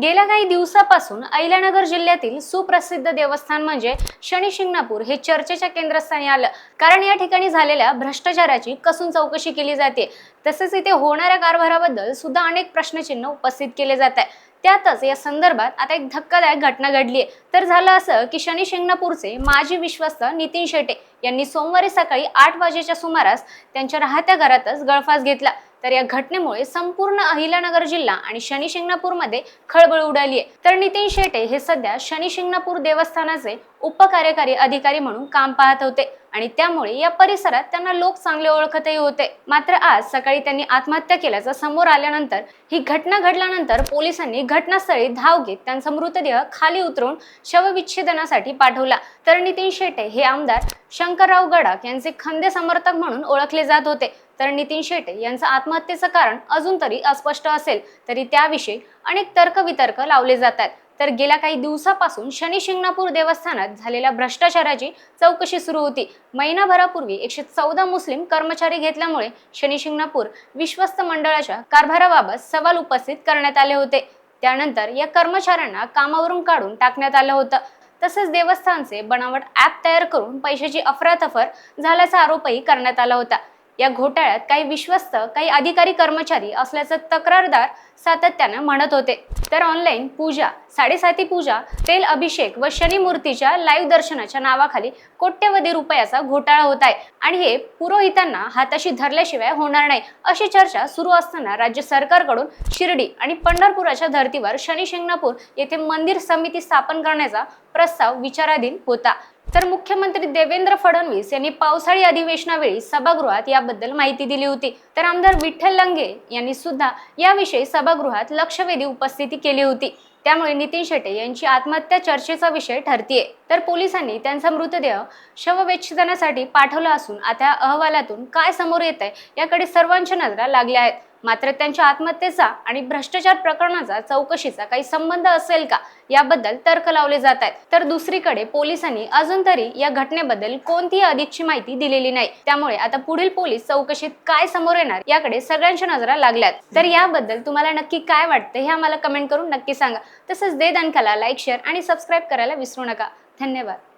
गेल्या काही दिवसापासून अहिल्यानगर जिल्ह्यातील सुप्रसिद्ध देवस्थान म्हणजे शनी शिंगणापूर हे चर्चेच्या केंद्रस्थानी आलं. कारण या ठिकाणी झालेल्या भ्रष्टाचाराची कसून चौकशी केली जाते. तसेच इथे होणाऱ्या कारभाराबद्दल सुद्धा अनेक प्रश्नचिन्ह उपस्थित केले जात आहे त्यातच या संदर्भात आता एक धक्कादायक घटना घडली आहे तर झालं असं की शनी शिंगणापूरचे माजी विश्वस्त नितीन शेटे यांनी सोमवारी सकाळी आठ वाजेच्या सुमारास त्यांच्या राहत्या घरातच गळफास घेतला. तर या घटनेमुळे संपूर्ण अहिल्यानगर जिल्हा आणि शनी शिंगणापूरमध्ये खळबळ उडाली आहे तर नितीन शेटे हे सध्या शनी शिंगणापूर देवस्थानाचे उपकार्यकारी अधिकारी म्हणून काम पाहत होते. आणि त्यामुळे या परिसरात त्यांना लोक चांगले ओळखतही होते. मात्र आज सकाळी त्यांनी आत्महत्या केल्याचं समोर आल्यानंतर ही घटना घडल्यानंतर पोलिसांनी घटनास्थळी धाव घेत त्यांचा मृतदेह खाली उतरून शवविच्छेदनासाठी पाठवला. तर नितीन शेटे हे आमदार शंकरराव गडाख यांचे खंदे समर्थक म्हणून ओळखले जात होते. तर नितीन शेटे यांचं आत्महत्येचं कारण अजून तरी अस्पष्ट असेल तरी त्याविषयी अनेक तर्कवितर्क लावले जातात. तर गेल्या काही दिवसापासून शनी शिंगणापूर देवस्थानात झालेल्या भ्रष्टाचाराची चौकशी सुरू होती. महिनाभरापूर्वी एकशे चौदा मुस्लिम कर्मचारी घेतल्यामुळे शनी शिंगणापूर विश्वस्त मंडळाच्या कारभाराबाबत सवाल उपस्थित करण्यात आले होते. त्यानंतर या कर्मचाऱ्यांना कामावरून काढून टाकण्यात आलं होतं. तसंच देवस्थानचे बनावट ॲप तयार करून पैशाची अफरातफर झाल्याचा आरोपही करण्यात आला होता. या घोटाळ्यात काही विश्वस्त काही अधिकारी कर्मचारी असल्याचं तक्रारदार सातत्यानं म्हणत होते. तर ऑनलाईन पूजा साडेसाती पूजा तेल अभिषेक व शनी मूर्तीच्या लाईव्ह दर्शनाच्या नावाखाली कोट्यवधी रुपयाचा घोटाळा होत आहे. आणि हे पुरोहितांना हाताशी धरल्याशिवाय होणार नाही अशी चर्चा सुरू असताना राज्य सरकारकडून शिर्डी आणि पंढरपुराच्या धर्तीवर शनी शिंगणापूर येथे मंदिर समिती स्थापन करण्याचा प्रस्ताव विचाराधीन होता. तर मुख्यमंत्री देवेंद्र फडणवीस यांनी पावसाळी अधिवेशनावेळी सभागृहात याबद्दल माहिती दिली होती. तर आमदार विठ्ठल लंगे यांनी सुद्धा याविषयी सभागृहात लक्षवेधी उपस्थिती केली होती. त्यामुळे नितीन शेटे यांची आत्महत्या चर्चेचा विषय ठरतीये. तर पोलिसांनी त्यांचा मृतदेह शवविच्छेदनासाठी पाठवला असून आता अहवालातून काय समोर येत आहे याकडे सर्वांच्या नजरा लागल्या आहेत. मात्र त्यांच्या आत्महत्येचा आणि भ्रष्टाचार प्रकरणाचा चौकशीचा काही संबंध असेल का याबद्दल तर्क लावले जात आहेत. तर दुसरीकडे पोलिसांनी अजून तरी या घटनेबद्दल कोणतीही अधिकची माहिती दिलेली नाही. त्यामुळे आता पुढील पोलीस चौकशीत काय समोर येणार याकडे सगळ्यांच्या नजरा लागल्यात. तर याबद्दल तुम्हाला नक्की काय वाटतं हे आम्हाला कमेंट करून नक्की सांगा. तसंच दे दणकाला लाईक शेअर आणि सबस्क्राईब करायला विसरू नका. धन्यवाद.